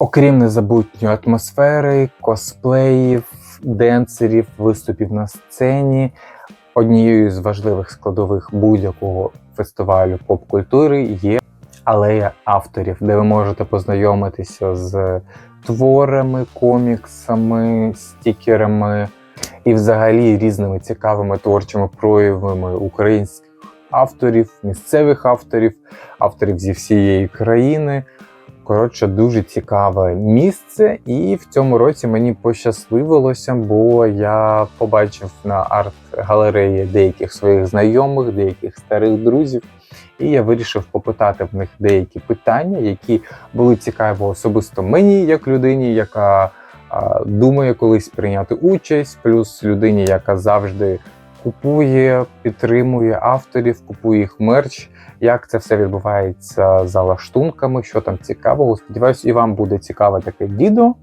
Окрім незабутньої атмосфери, косплеїв, денсерів, виступів на сцені, однією з важливих складових будь-якого фестивалю поп-культури є алея авторів, де ви можете познайомитися з творами, коміксами, стікерами і взагалі різними цікавими творчими проявами українських авторів, місцевих авторів, авторів зі всієї країни. Коротше, дуже цікаве місце, і в цьому році мені пощасливилося, бо я побачив на арт-галереї деяких своїх знайомих, деяких старих друзів, і я вирішив попитати в них деякі питання, які були цікаві особисто мені, як людині, яка думає колись прийняти участь, плюс людині, яка завжди купує, підтримує авторів, купує їх мерч як це все відбувається за лаштунками, що там цікавого. Сподіваюсь, і вам буде цікаве таке відео.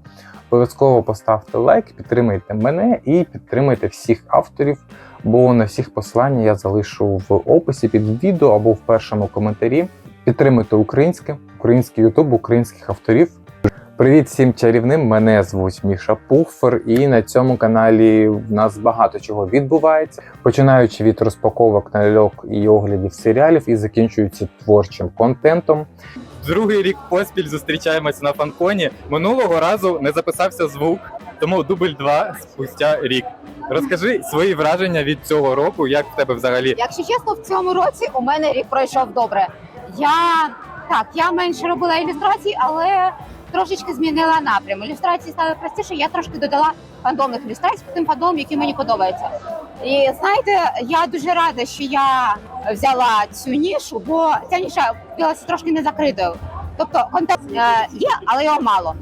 Обов'язково поставте лайк, підтримайте мене і підтримайте всіх авторів, бо на всіх посилання я залишу в описі під відео або в першому коментарі. Підтримуйте українське, український ютуб, українських авторів. Привіт всім чарівним! Мене звуть Міша Пухфер, і на цьому каналі в нас багато чого відбувається, починаючи від розпаковок нальок і оглядів серіалів і закінчуючи творчим контентом. Другий рік поспіль зустрічаємось на фанконі. Минулого разу не записався звук, тому дубль 2 спустя рік. Розкажи свої враження від цього року, як в тебе взагалі Якщо чесно, в цьому році у мене рік пройшов добре. Я так, я менше робила ілюстрацій, але трошечки змінила напрям. Ілюстрації стали простіше. Я трошки додала фандомних ілюстрацій тим фандомам, які мені подобаються. І знаєте, я дуже рада, що я взяла цю нішу, бо ця ніша виявилася трошки не закритою. Тобто контент е, є, але його мало.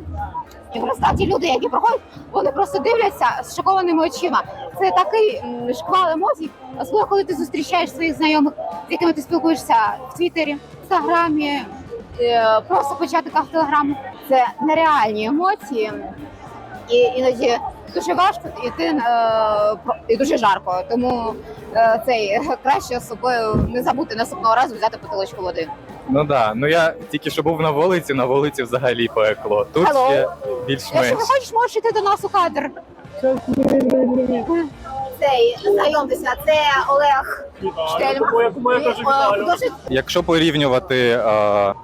І просто ті люди, які проходять, вони просто дивляться з шокованими очима. Це такий шквал емоцій, особливо коли ти зустрічаєш своїх знайомих, з якими ти спілкуєшся в Твіттері, в Інстаграмі, е, просто початках Телеграму. Це нереальні емоції, і іноді дуже важко і ти е, і дуже жарко. Тому е, цей краще з собою не забути наступного разу взяти бутилочку води. ну да. Ну я тільки що був на вулиці, на вулиці взагалі пекло. Тут Hello. ще більш-менш. ви хочеш, можеш йти до нас у кадр. Цей знайомтеся, це Олег Штельман. Е, Дуже Якщо порівнювати, е,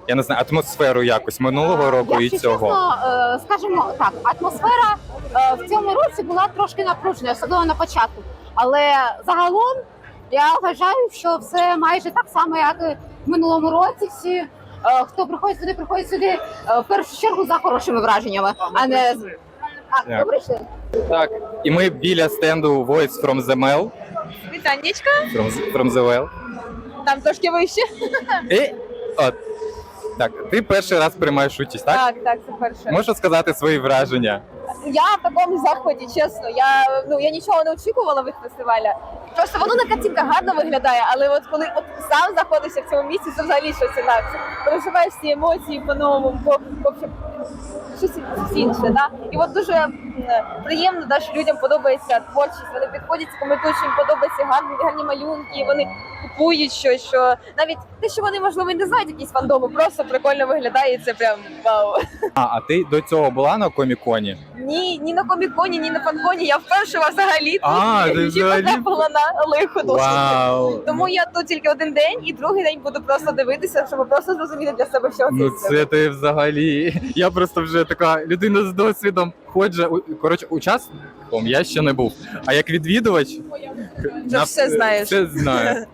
я не знаю, атмосферу якось минулого року і Якщо цього. чесно, е, скажімо так, атмосфера е, в цьому році була трошки напружена, особливо на початку. Але загалом я вважаю, що все майже так само, як і в минулому році. Всі, е, хто приходить сюди, приходить сюди е, в першу чергу за хорошими враженнями, а не з а, Так. прийшли. Так, і ми біля стенду Voice from the Mel. Вітаннячка, From, the- from the well. там трошки вище. І от. Так, ти перший раз приймаєш участь, так? Так, так, це перше. Можеш сказати свої враження? Я в такому заході, чесно. Я ну я нічого не очікувала від фестиваля. Просто воно на картинках гарно виглядає, але от коли от сам знаходишся в цьому місці, це взагалі щось інакше. Переживаєш всі емоції по-новому, по, по щось інше. Да? І от дуже приємно, да, що людям подобається творчість. Вони підходять, коментують, що їм подобаються гарні, гарні малюнки, вони купують щось, що навіть те, що вони можливо і не знають якісь фандоми, просто прикольно виглядає. і Це прям вау. А, а ти до цього була на коміконі? Ні, ні на коміконі, ні на фанконі. Я вперше взагалі тут А, ти і взагалі- потрапила на лихо. Вау! Тому я тут тільки один день, і другий день буду просто дивитися, щоб просто зрозуміти для себе, що Ну це. це ти взагалі. Я просто вже така людина з досвідом. Ходжу, коротше, учасником я ще не був. А як відвідувач, Вже все знаєш. Все знаю.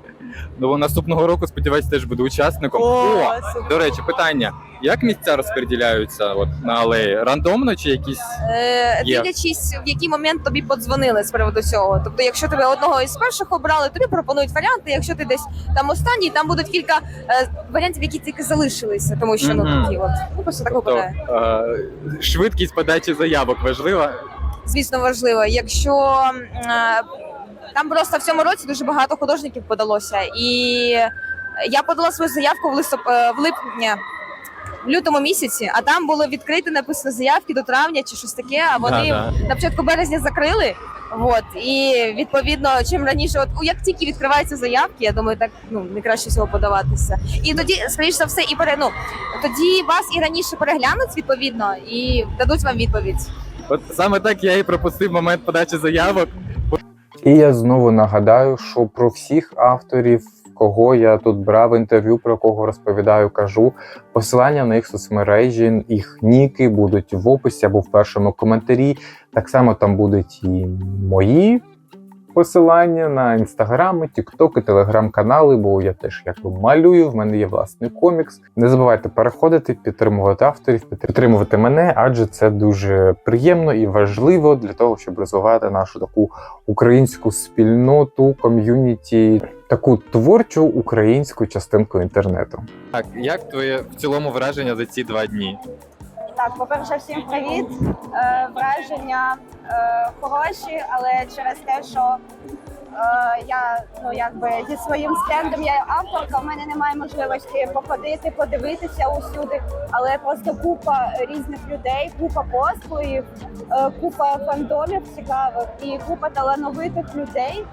Ну наступного року, сподіваюсь, теж буду учасником. О, О, до речі, питання: як місця розподіляються от на алеї? Рандомно чи якісь? Е, Є. дивлячись, в який момент тобі подзвонили з приводу цього. Тобто, якщо тебе одного із перших обрали, тобі пропонують варіанти. Якщо ти десь там останній, там будуть кілька е, варіантів, які тільки залишилися, тому що Мгм. ну такі от ну просто так Тобто, випадає. е, швидкість подачі заявок важлива. звісно, важливо. Якщо е, там просто в цьому році дуже багато художників подалося, і я подала свою заявку в листоп... е, в липні. В лютому місяці, а там було відкрите написано заявки до травня чи щось таке. А вони Да-да. на початку березня закрили. От і відповідно, чим раніше, от як тільки відкриваються заявки, я думаю, так ну не краще всього подаватися. І тоді, скоріш за все, і пере, ну, тоді вас і раніше переглянуть відповідно і дадуть вам відповідь. От саме так я і пропустив момент подачі заявок. І я знову нагадаю, що про всіх авторів, кого я тут брав інтерв'ю, про кого розповідаю, кажу. Посилання на їх соцмережі, їх ніки будуть в описі або в першому коментарі. Так само там будуть і мої посилання на інстаграми, тіктоки, телеграм-канали, бо я теж якби малюю. В мене є власний комікс. Не забувайте переходити, підтримувати авторів, підтримувати мене, адже це дуже приємно і важливо для того, щоб розвивати нашу таку українську спільноту, ком'юніті, таку творчу українську частинку інтернету. Так, як твоє в цілому враження за ці два дні? Так, по-перше, всім привіт. Е, враження е, хороші, але через те, що я ну якби зі своїм стендом я авторка, в мене немає можливості походити, подивитися усюди, але просто купа різних людей, купа послугів, е, купа фандомів цікавих і купа талановитих людей.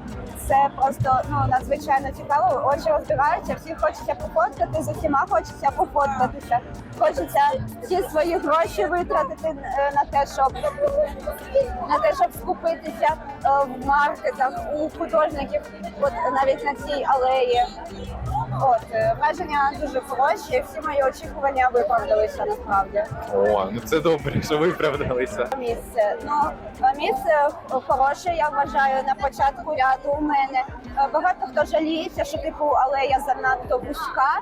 Це просто ну надзвичайно цікаво. Очі розбираються, всі хочеться пофоткати, з усіма хочеться пофоткатися. Хочеться всі свої гроші витратити е, на те, щоб на те, щоб скупитися е, в маркетах у художників, от навіть на цій алеї. От е, враження дуже хороші. Всі мої очікування виправдалися насправді. О, ну це добре, що виправдалися. Місце ну місце хороше. Я вважаю на початку ряду у мене Е, багато хто жаліється, що типу алея занадто вузька,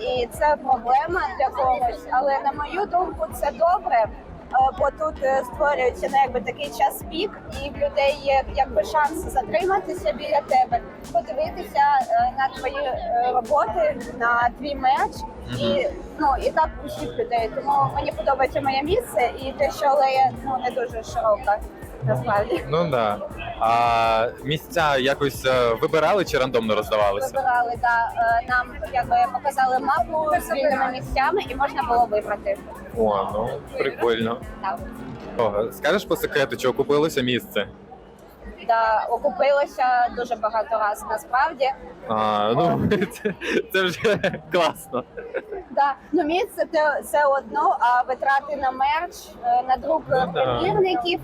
і це проблема для когось. Але на мою думку, це добре. Е, Бо тут е, створюється ну, якби такий час пік, і в людей є якби шанс затриматися біля тебе, подивитися е, на твої роботи, на твій меч, і ну і так усіх людей. Тому мені подобається моє місце, і те, що алея ну не дуже широка, насправді. Ну да. А місця якось вибирали чи рандомно роздавалися? Вибирали да е, нам якби показали мапу з вільними місцями, і можна було вибрати. О, ну прикольно. Так. О, скажеш по секрету, чи окупилося місце? Да, окупилося дуже багато разів насправді. А, ну це, це вже класно. Да. Ну місце це, це одно, а витрати на мерч, е, на друк Ну, да. примірників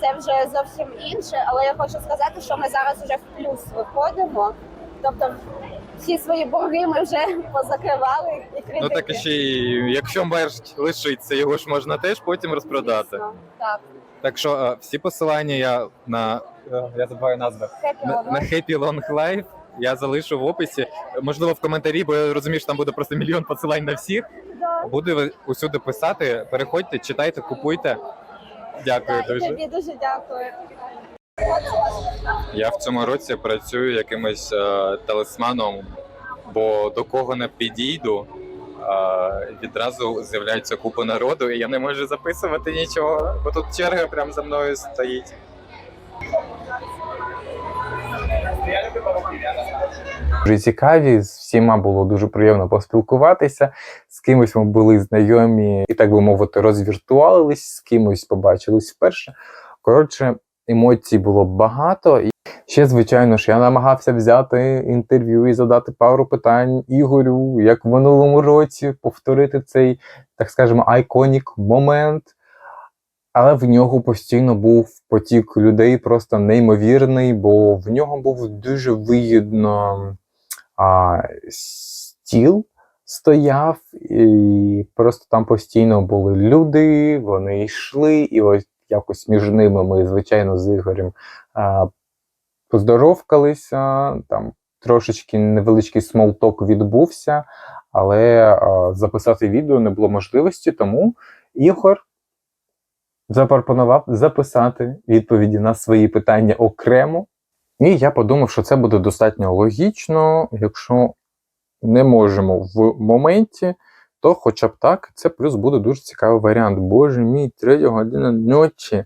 це вже зовсім інше. Але я хочу сказати, що ми зараз вже в плюс виходимо. Тобто всі свої борги ми вже позакривали і кредити. Ну так і ще й якщо мерч лишиться, його ж можна теж потім розпродати. Дійсно. Так, Так що е, всі посилання я на е, я забуваю назви Happy на, на Happy Long Life я залишу в описі. Можливо, в коментарі, бо я розумію, що там буде просто мільйон посилань на всіх. Да. Буду усюди писати. Переходьте, читайте, купуйте. Дякую і дуже. тобі дуже дякую. Я в цьому році працюю якимось е, талисманом, бо до кого не підійду, е, відразу з'являється купа народу, і я не можу записувати нічого, бо тут черга прямо за мною стоїть. Дуже цікаві, з всіма було дуже приємно поспілкуватися. З кимось ми були знайомі і, так би мовити, розвіртуалились, з кимось побачились вперше. Коротше, емоцій було багато. І ще, звичайно ж, я намагався взяти інтерв'ю і задати пару питань Ігорю, як в минулому році, повторити цей, так скажемо, айконік момент. Але в нього постійно був потік людей просто неймовірний, бо в нього був дуже вигідно а, стіл стояв, і просто там постійно були люди, вони йшли, і ось якось між ними ми, звичайно, з Ігорем поздоровкалися, там трошечки невеличкий смолток відбувся, але записати відео не було можливості, тому Ігор запропонував записати відповіді на свої питання окремо. І я подумав, що це буде достатньо логічно. Якщо не можемо в моменті, то хоча б так, це плюс буде дуже цікавий варіант. Боже мій, третя година ночі.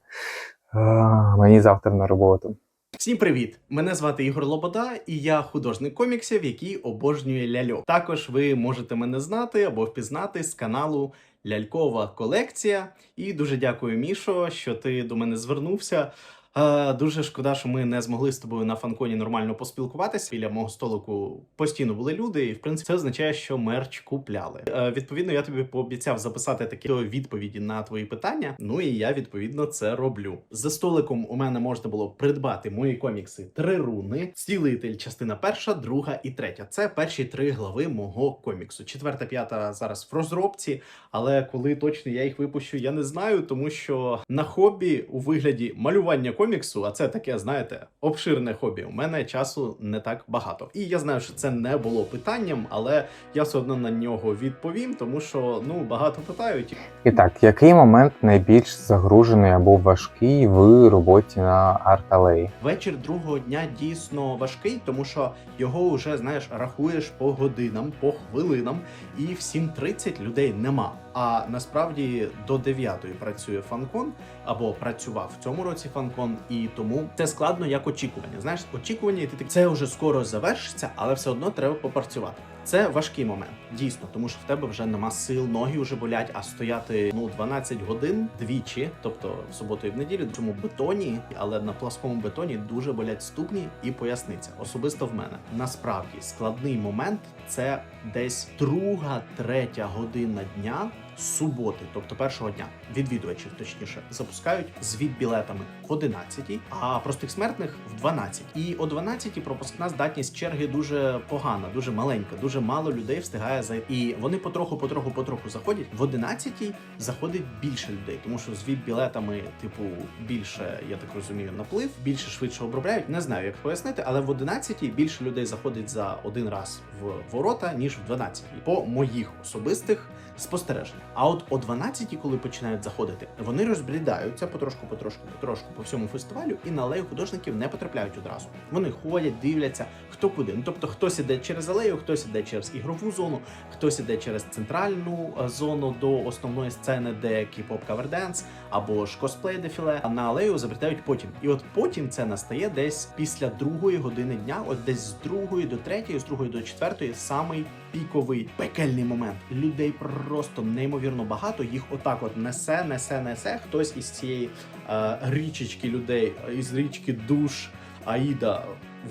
А, мені завтра на роботу. Всім привіт! Мене звати Ігор Лобода, і я художник коміксів, який обожнює ляльок. Також ви можете мене знати або впізнати з каналу Лялькова колекція. І дуже дякую, Мішо, що ти до мене звернувся. Е, дуже шкода, що ми не змогли з тобою на фанконі нормально поспілкуватися. Біля мого столику постійно були люди, і в принципі це означає, що мерч купляли. Е, відповідно, я тобі пообіцяв записати такі відповіді на твої питання. Ну і я відповідно це роблю. За столиком у мене можна було придбати мої комікси три руни, цілитель, частина перша, друга і третя. Це перші три глави мого коміксу. Четверта, п'ята зараз в розробці. Але коли точно я їх випущу, я не знаю, тому що на хобі у вигляді малювання коміксу, а це таке, знаєте, обширне хобі. У мене часу не так багато. І я знаю, що це не було питанням, але я все одно на нього відповім, тому що ну багато питають. І так, який момент найбільш загружений або важкий в роботі на арт-алеї? Вечір другого дня дійсно важкий, тому що його вже знаєш, рахуєш по годинам, по хвилинам, і в 7.30 людей нема. А насправді до 9 працює фанкон або працював в цьому році фанкон, і тому це складно як очікування. Знаєш, очікування, і ти так це вже скоро завершиться, але все одно треба попрацювати. Це важкий момент, дійсно, тому що в тебе вже нема сил, ноги вже болять, а стояти ну 12 годин двічі, тобто в суботу і в неділю, в цьому бетоні, але на пласкому бетоні дуже болять ступні і поясниця. Особисто в мене насправді складний момент це десь друга, третя година дня. Суботи, тобто першого дня, відвідувачів точніше запускають звіт білетами в 11, а простих смертних в 12. І о 12 пропускна здатність черги дуже погана, дуже маленька, дуже мало людей встигає зайти. І вони потроху, потроху, потроху заходять. В 11 заходить більше людей, тому що звіт білетами, типу, більше, я так розумію, наплив, більше швидше обробляють. Не знаю, як пояснити, але в 11 більше людей заходить за один раз в ворота, ніж в 12. По моїх особистих спостереженнях. А от о 12, коли починають заходити, вони розбрідаються потрошку, потрошку, потрошку по всьому фестивалю, і на алею художників не потрапляють одразу. Вони ходять, дивляться, хто куди. Ну тобто, хтось іде через алею, хтось іде через ігрову зону, хтось іде через центральну е, зону до основної сцени, де кіп-поп каверденс або ж косплей дефіле. На алею забрітають потім. І от потім це настає десь після другої години дня, от десь з другої до третьої, з другої до четвертої, самий піковий пекельний момент. Людей просто неймовірно багато. Їх отак от несе, несе, несе. Хтось із цієї е, річечки людей, із річки душ Аїда.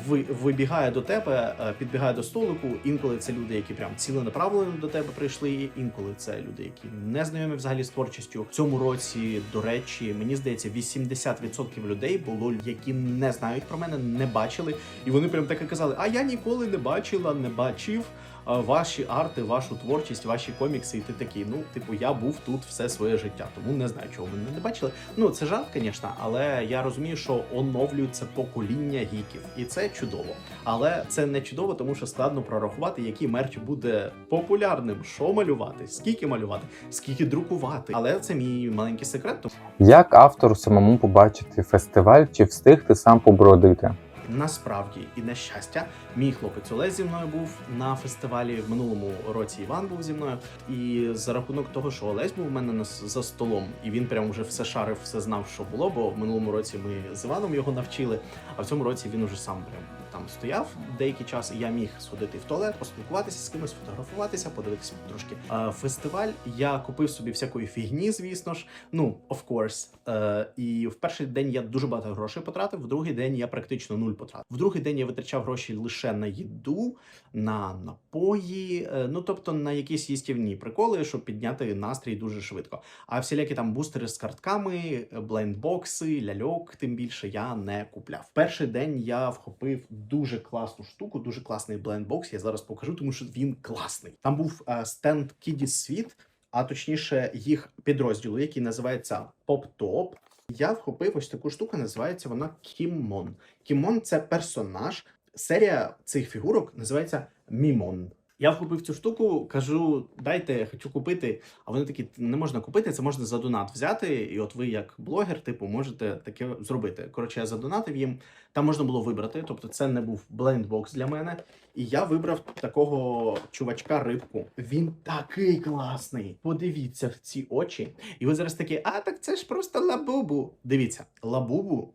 Ви вибігає до тебе, е, підбігає до столику. Інколи це люди, які прям ціленаправлено до тебе прийшли. Інколи це люди, які не знайомі взагалі з творчістю. В цьому році, до речі, мені здається, 80% людей було, які не знають про мене, не бачили, і вони прям так і казали: А я ніколи не бачила, не бачив ваші арти, вашу творчість, ваші комікси. І ти такий, ну, типу, я був тут все своє життя, тому не знаю, чого ви не бачили. Ну, це жарт, звісно, але я розумію, що оновлюється покоління гіків, і це чудово. Але це не чудово, тому що складно прорахувати, який мерч буде популярним, що малювати, скільки малювати, скільки друкувати. Але це мій маленький секрет. Як автору самому побачити фестиваль чи встигти сам побродити? Насправді і на щастя, мій хлопець Олег зі мною був на фестивалі. В минулому році Іван був зі мною. І за рахунок того, що Олесь був у мене за столом, і він прям вже все шарив, все знав, що було. Бо в минулому році ми з Іваном його навчили. А в цьому році він уже сам прям там стояв деякий час, і я міг сходити в туалет, поспілкуватися з кимось, фотографуватися, подивитися трошки. А фестиваль я купив собі всякої фігні, звісно ж. Ну, of course. Е, і в перший день я дуже багато грошей потратив, в другий день я практично нуль потратив. В другий день я витрачав гроші лише на їду, на напої, е, ну тобто на якісь їстівні приколи, щоб підняти настрій дуже швидко. А всілякі там бустери з картками, блайндбокси, ляльок, тим більше я не купляв. Перший день я вхопив дуже класну штуку, дуже класний блендбокс. Я зараз покажу, тому що він класний. Там був е, стенд Kiddies Світ, а точніше їх підрозділу, який називається Pop Top. Я вхопив ось таку штуку, називається вона Кімон. Кімон це персонаж. Серія цих фігурок називається Мімон. Я вхопив цю штуку, кажу, дайте, хочу купити. А вони такі, не можна купити, це можна за донат взяти. І от ви, як блогер, типу, можете таке зробити. Коротше, я задонатив їм. Там можна було вибрати. Тобто, це не був блендбокс для мене. І я вибрав такого чувачка рибку. Він такий класний. Подивіться в ці очі. І ви зараз такі, а так це ж просто лабубу. Дивіться, лабубу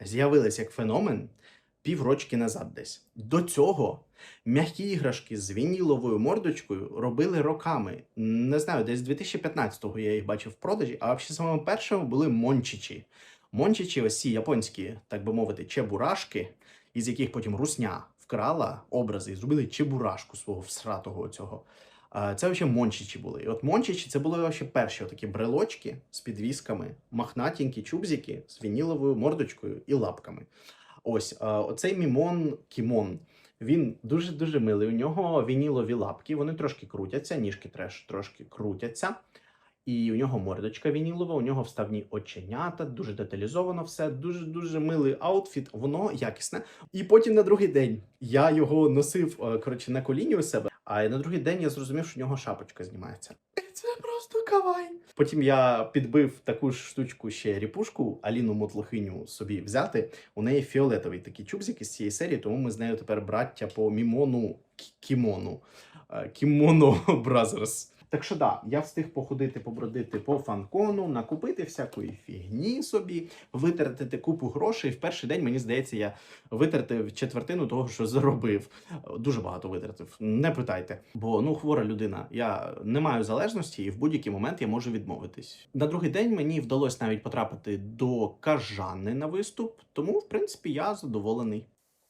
з'явилась як феномен піврочки назад десь. До цього м'які іграшки з вініловою мордочкою робили роками. Не знаю, десь з 2015-го я їх бачив в продажі, а взагалі самими першими були Мончичі. Мончичі, ось ці японські, так би мовити, чебурашки, із яких потім русня вкрала образи і зробили чебурашку свого всратого цього. Це взагалі мончичі були. І от мончичі це були вообще перші такі брелочки з підвісками, махнатінькі чубзики з вініловою мордочкою і лапками. Ось а, оцей мімон кімон. Він дуже дуже милий. У нього вінілові лапки, вони трошки крутяться, ніжки теж трошки крутяться. І у нього мордочка вінілова, у нього вставні оченята, дуже деталізовано все, дуже дуже милий аутфіт, воно якісне. І потім на другий день я його носив е, коротше на коліні у себе. А на другий день я зрозумів, що у нього шапочка знімається. Це просто кавай. Потім я підбив таку ж штучку ще ріпушку, Аліну Мотлохиню собі взяти. У неї фіолетовий такий чубзик із цієї серії, тому ми з нею тепер браття по мімону кімону. Е, Кімоно Бразерс. Так що да, я встиг походити, побродити по фанкону, накупити всякої фігні собі, витратити купу грошей. В перший день мені здається, я витратив четвертину того, що заробив. Дуже багато витратив. Не питайте, бо ну хвора людина. Я не маю залежності, і в будь-який момент я можу відмовитись. На другий день мені вдалося навіть потрапити до кажани на виступ, тому в принципі я задоволений.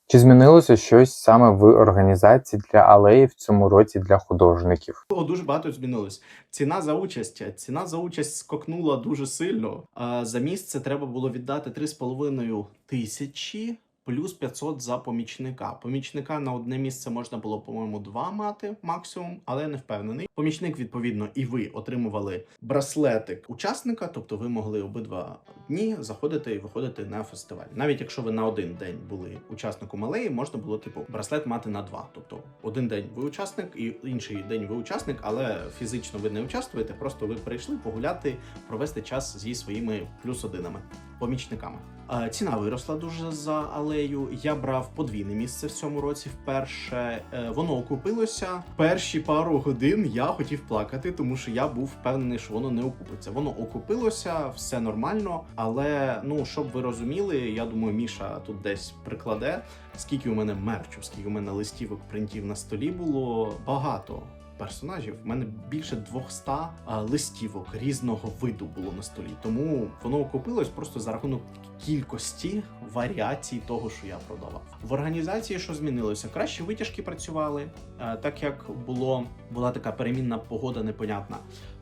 Чи змінилося щось саме в організації для алеї в цьому році для художників? Дуже багато змінилось. Ціна за участь. Ціна за участь скокнула дуже сильно. За місце треба було віддати 3,5 тисячі. Плюс 500 за помічника. Помічника на одне місце можна було, по-моєму, два мати максимум, але не впевнений. Помічник, відповідно, і ви отримували браслетик учасника, тобто ви могли обидва дні заходити і виходити на фестиваль. Навіть якщо ви на один день були учасником алеї, можна було типу браслет мати на два. Тобто один день ви учасник, і інший день ви учасник, але фізично ви не участвуєте. Просто ви прийшли погуляти, провести час зі своїми плюс одинами, помічниками. Е, Ціна виросла дуже за алею. Я брав подвійне місце в цьому році. Вперше Е, воно окупилося. Перші пару годин я хотів плакати, тому що я був впевнений, що воно не окупиться. Воно окупилося, все нормально. Але ну щоб ви розуміли, я думаю, Міша тут десь прикладе. Скільки у мене мерчу, скільки у мене листівок принтів на столі було багато. Персонажів У мене більше 200 листівок різного виду було на столі, тому воно окупилось просто за рахунок кількості варіацій того, що я продавав. В організації що змінилося? Краще витяжки працювали, е, так як було була така перемінна погода непонятна.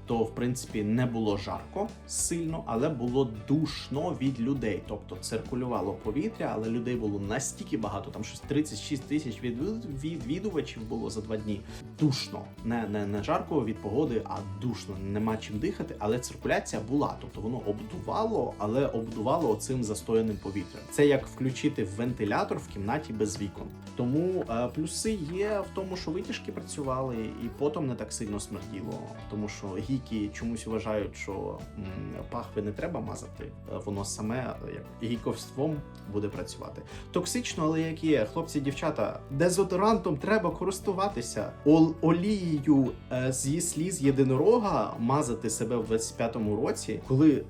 То в принципі не було жарко сильно, але було душно від людей. Тобто циркулювало повітря, але людей було настільки багато. Там щось 36 тисяч відвід- відвідувачів було за два дні. Душно, не, не, не жарко від погоди, а душно. Нема чим дихати, але циркуляція була. Тобто воно обдувало, але обдувало оцим застояним повітрям. Це як включити вентилятор в кімнаті без вікон. Тому е, плюси є в тому, що витяжки працювали, і потом не так сильно смерділо, тому що гіки чомусь вважають, що пахви не треба мазати, е, воно саме е, як гіковством буде працювати. Токсично, але як є, хлопці, дівчата, дезодорантом треба користуватися. Ол- олією е, зі сліз єдинорога мазати себе в 25-му році, коли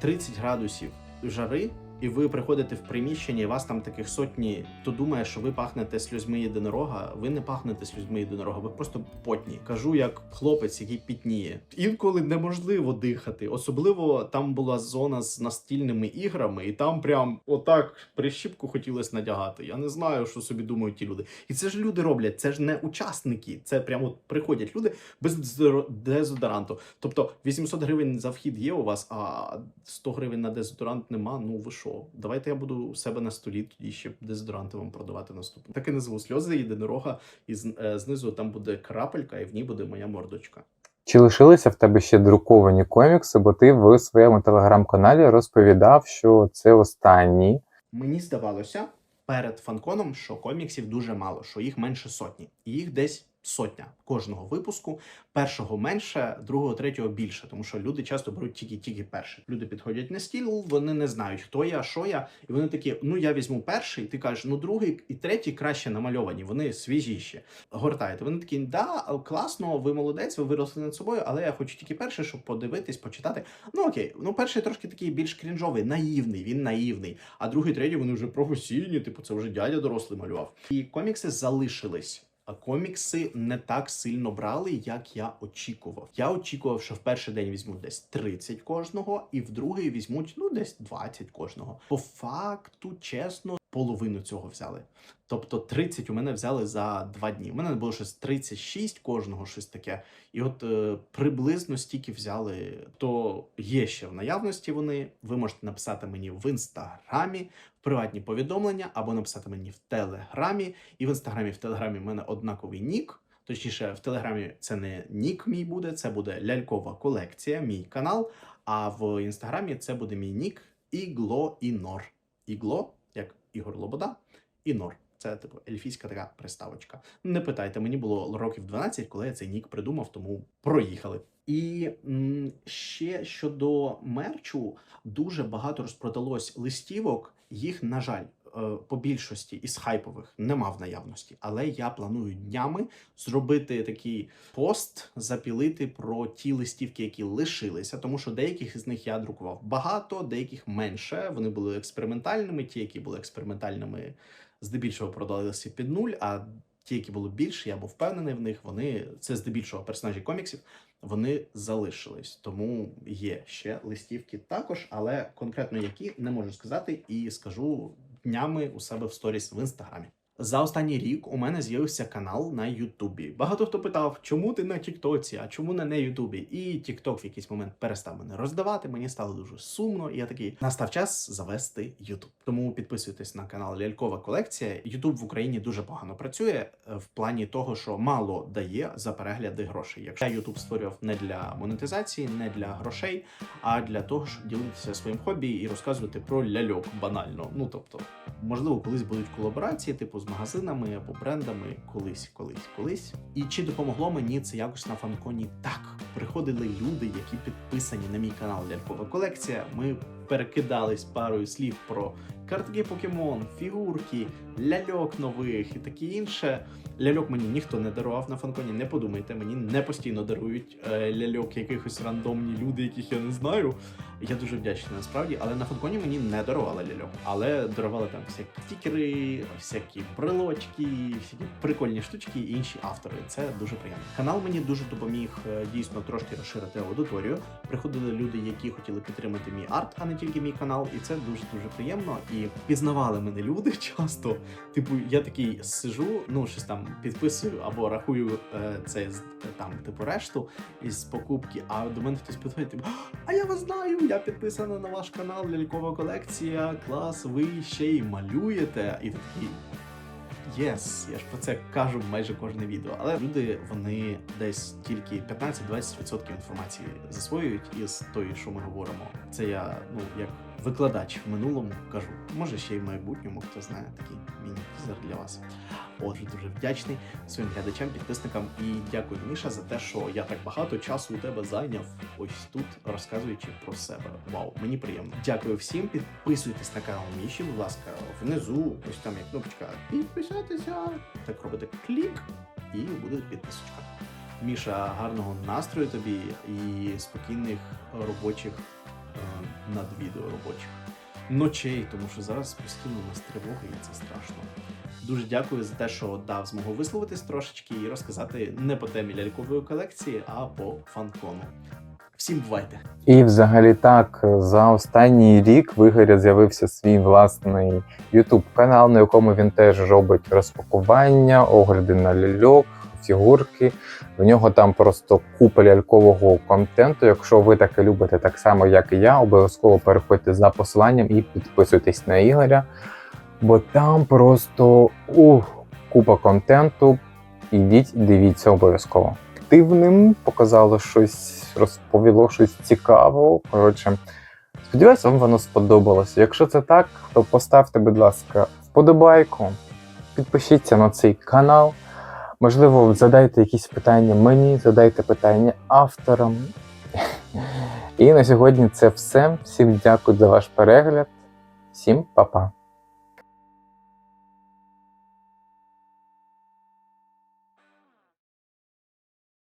30 градусів жари. І ви приходите в приміщення, і вас там таких сотні, хто думає, що ви пахнете сльозьми єдинорога. Ви не пахнете сльозьми єдинорога, ви просто потні. Кажу, як хлопець, який пітніє. Інколи неможливо дихати. Особливо там була зона з настільними іграми, і там прям отак прищіпку хотілося надягати. Я не знаю, що собі думають ті люди. І це ж люди роблять, це ж не учасники. Це прямо приходять люди без дезодор- дезодоранту. Тобто 800 гривень за вхід є у вас, а 100 гривень на дезодорант нема. Ну ви що? Давайте я буду у себе на столі тоді ще дезодоранти вам продавати наступно. Так і назву сльози єдинорога, і е, знизу там буде крапелька, і в ній буде моя мордочка. Чи лишилися в тебе ще друковані комікси, бо ти в своєму телеграм-каналі розповідав, що це останній. Мені здавалося перед фанконом, що коміксів дуже мало, що їх менше сотні, і їх десь сотня кожного випуску. Першого менше, другого, третього більше, тому що люди часто беруть тільки-тільки перший. Люди підходять на стіл, вони не знають, хто я, що я, і вони такі: ну я візьму перший. Ти кажеш, ну другий і третій краще намальовані, вони свіжіші. Гортаєте. Вони такі, да, класно, ви молодець, ви виросли над собою, але я хочу тільки перший, щоб подивитись, почитати. Ну окей, ну перший трошки такий більш крінжовий, наївний, він наївний. А другий, третій, вони вже професійні, типу, це вже дядя дорослий малював. І комікси залишились. Комікси не так сильно брали, як я очікував. Я очікував, що в перший день візьмуть десь 30 кожного, і в другий візьмуть ну десь 20 кожного. По факту, чесно, половину цього взяли. Тобто 30 у мене взяли за два дні. У мене було щось 36 кожного, щось таке. І от е, приблизно стільки взяли. То є ще в наявності вони. Ви можете написати мені в інстаграмі приватні повідомлення або написати мені в телеграмі. І в інстаграмі, в телеграмі в мене однаковий нік. Точніше, в телеграмі це не нік мій буде, це буде лялькова колекція, мій канал. А в інстаграмі це буде мій нік Ігло Інор. Ігло, як Ігор Лобода, Інор. Це типу ельфійська така приставочка. Не питайте, мені було років 12, коли я цей нік придумав, тому проїхали. І м, ще щодо мерчу, дуже багато розпродалось листівок. Їх, на жаль, е, по більшості із хайпових нема в наявності. Але я планую днями зробити такий пост, запілити про ті листівки, які лишилися, тому що деяких із них я друкував багато, деяких менше. Вони були експериментальними. Ті, які були експериментальними, здебільшого продалися під нуль. А ті, які були більші, я був впевнений в них. Вони це здебільшого персонажі коміксів. Вони залишились, тому є ще листівки також, але конкретно які не можу сказати, і скажу днями у себе в сторіс в інстаграмі. За останній рік у мене з'явився канал на Ютубі. Багато хто питав, чому ти на Тіктоці, а чому не на Ютубі? І Тікток в якийсь момент перестав мене роздавати. Мені стало дуже сумно. І я такий настав час завести Ютуб. Тому підписуйтесь на канал Лялькова колекція. Ютуб в Україні дуже погано працює е, в плані того, що мало дає за перегляди грошей. Якщо Ютуб створював не для монетизації, не для грошей, а для того, щоб ділитися своїм хобі і розказувати про ляльок банально. Ну тобто, можливо, колись будуть колаборації, типу з магазинами або брендами, колись, колись, колись. І чи допомогло мені це якось на фанконі? Так, приходили люди, які підписані на мій канал Лялькова колекція. Ми перекидались парою слів про картки покемон, фігурки, ляльок нових і таке інше. Ляльок мені ніхто не дарував на фанконі. Не подумайте, мені не постійно дарують е, ляльок якихось рандомні люди, яких я не знаю. Я дуже вдячний насправді, але на фанконі мені не дарували ляльок. Але дарували там всякі стікери, всякі брелочки, всякі прикольні штучки і інші автори. Це дуже приємно. Канал мені дуже допоміг е, дійсно трошки розширити аудиторію. Приходили люди, які хотіли підтримати мій арт, а не тільки мій канал, і це дуже дуже приємно. І пізнавали мене люди часто. Типу, я такий сижу, ну щось там підписую або рахую е, це там, типу, решту із покупки. А до мене хтось підходить, типу, а я вас знаю, я підписана на ваш канал Лялькова колекція. Клас, ви ще й малюєте. І такий. Єс, я ж про це кажу майже кожне відео. Але люди вони десь тільки 15-20% інформації засвоюють із тої, що ми говоримо. Це я ну як викладач в минулому кажу. Може ще й в майбутньому, хто знає такий міні-тизер для вас. Отже, дуже вдячний своїм глядачам, підписникам і дякую, Міша, за те, що я так багато часу у тебе зайняв ось тут, розказуючи про себе. Вау, мені приємно. Дякую всім. Підписуйтесь на канал Міші, будь ласка, внизу, ось там є кнопочка підписатися. Так робите клік, і буде підписочка. Міша, гарного настрою тобі і спокійних робочих над відео робочих ночей, тому що зараз постійно у нас тривога і це страшно. Дуже дякую за те, що дав змогу висловитись трошечки і розказати не по темі лялькової колекції, а по фанкону. Всім бувайте! І взагалі так, за останній рік в Ігоря з'явився свій власний YouTube канал, на якому він теж робить розпакування, огляди на ляльок, фігурки. В нього там просто купа лялькового контенту. Якщо ви таке любите так само, як і я, обов'язково переходьте за посиланням і підписуйтесь на Ігоря. Бо там просто ух, купа контенту. Ідіть, дивіться обов'язково. Активним показало щось, розповіло щось цікавого. Коротше, сподіваюся, вам воно сподобалося. Якщо це так, то поставте, будь ласка, вподобайку, підпишіться на цей канал. Можливо, задайте якісь питання мені, задайте питання авторам. І на сьогодні це все. Всім дякую за ваш перегляд. Всім па-па.